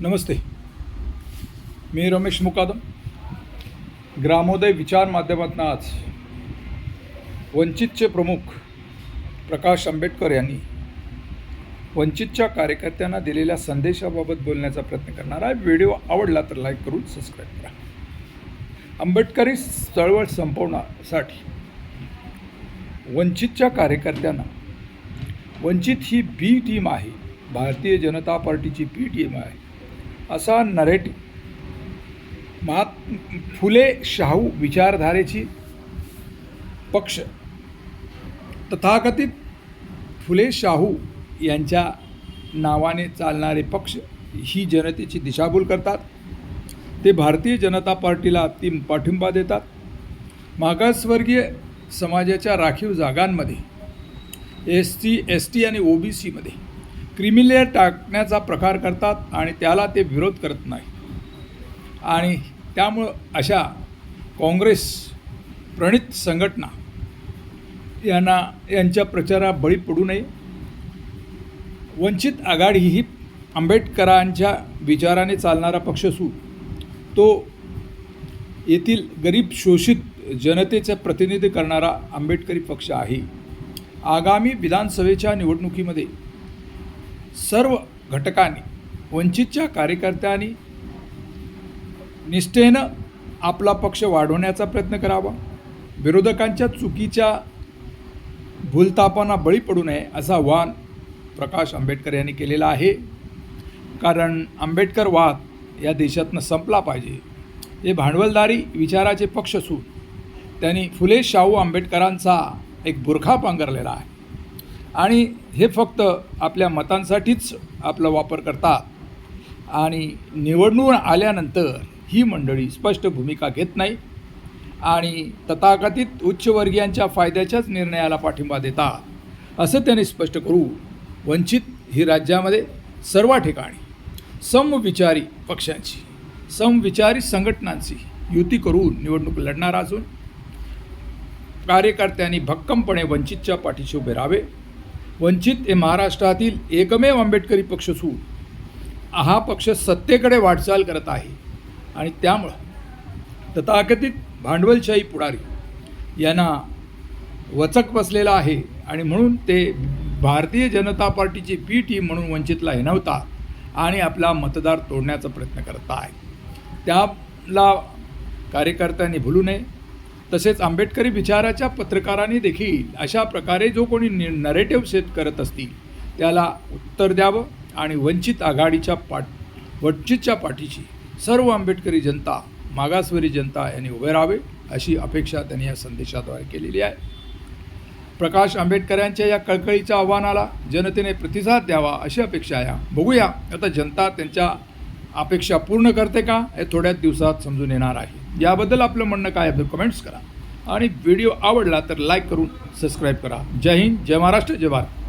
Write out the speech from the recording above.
नमस्ते. मी रमेश मुकादम. ग्रामोदय विचार माध्यमातून आज वंचितचे प्रमुख प्रकाश आंबेडकर यांनी वंचितच्या कार्यकर्त्यांना दिलेल्या संदेशाबाबत बोलण्याचा प्रयत्न करणार आहे. व्हिडिओ आवडला तर लाईक करून सबस्क्राईब करा. आंबेडकरी चळवळ संपवण्यासाठी वंचितच्या कार्यकर्त्यांना वंचित ही बी टीम आहे. भारतीय जनता पार्टीची बी टीम आहे. असा नरेटिव्ह महा फुले शाहू विचारधारेची पक्ष. तथाकथित फुले शाहू यांच्या नावाने चालणारे पक्ष ही जनतेची दिशाभूल करतात. ते भारतीय जनता पार्टीला ती पाठिंबा देतात. मागासवर्गीय समाजाच्या राखीव जागांमध्ये एस टी एस टी आणि ओ बी सीमध्ये क्रिमिलेअर टाकण्याचा प्रकार करतात आणि त्याला ते विरोध करत नाही आणि त्यामुळं अशा काँग्रेस प्रणित संघटना यांना यांच्या प्रचारा बळी पडू नये. वंचित आघाडी ही आंबेडकरांच्या विचाराने चालणारा पक्ष असून तो येथील गरीब शोषित जनतेचे प्रतिनिधी करणारा आंबेडकरी पक्ष आहे. आगामी विधानसभेच्या निवडणुकीमध्ये सर्व घटकांनी वंचितच्या कार्यकर्त्यांनी निष्ठेनं आपला पक्ष वाढवण्याचा प्रयत्न करावा. विरोधकांच्या चुकीच्या भूलतापांना बळी पडू नये असं आव्हान प्रकाश आंबेडकर यांनी केलेलं आहे. कारण आंबेडकर वाद या देशातनं संपला पाहिजे. हे भांडवलदारी विचाराचे पक्ष असून त्यांनी फुले शाहू आंबेडकरांचा एक बुरखा पांघरलेला आहे. आणि हे फक्त आपल्या मतांसाठीच आपला वापर करतात. आणि निवडणूक आल्यानंतर ही मंडळी स्पष्ट भूमिका घेत नाही आणि तथाकथित उच्चवर्गीयांच्या फायद्याच्याच निर्णयाला पाठिंबा देतात. असं त्यांनी स्पष्ट करू. वंचित ही राज्यामध्ये सर्व ठिकाणी समविचारी पक्षांची समविचारी संघटनांची युती करून निवडणूक लढणार असून कार्यकर्त्यांनी भक्कमपणे वंचितच्या पाठीशी उभे राहावे. वंचित हे महाराष्ट्रातील एकमेव आंबेडकरी पक्ष असून हा पक्ष सत्तेकडे वाटचाल करत आहे. आणि त्यामुळं तथाकथित भांडवलशाही पुढारी यांना वचक बसलेला आहे आणि म्हणून ते भारतीय जनता पार्टीची पी टीम म्हणून वंचितला हिनवतात आणि आपला मतदार तोडण्याचा प्रयत्न करत आहे त्याला कार्यकर्त्यांनी भुलू नये. तसेच आंबेडकरी विचाराच्या पत्रकारांनी देखील अशा प्रकारे जो कोणी नि नरेटिव्ह सेट करत असतील त्याला उत्तर द्यावं आणि वंचित आघाडीच्या पाठ वंचितच्या पाठीशी सर्व आंबेडकरी जनता मागासवरी जनता यांनी उभे राहावे अशी अपेक्षा त्यांनी या संदेशाद्वारे केलेली आहे. प्रकाश आंबेडकरांच्या या कळकळीच्या आव्हानाला जनतेने प्रतिसाद द्यावा अशी अपेक्षा आहे. बघूया. आता जनता त्यांच्या अपेक्षा पूर्ण करते का हे थोड्याच दिवसात समजून येणार आहे. याबद्दल आपलं म्हणणं काय आहे कमेंट्स करा. आणि व्हिडिओ आवडला तर लाईक करून सबस्क्राईब करा. जय हिंद जय महाराष्ट्र जय भारत.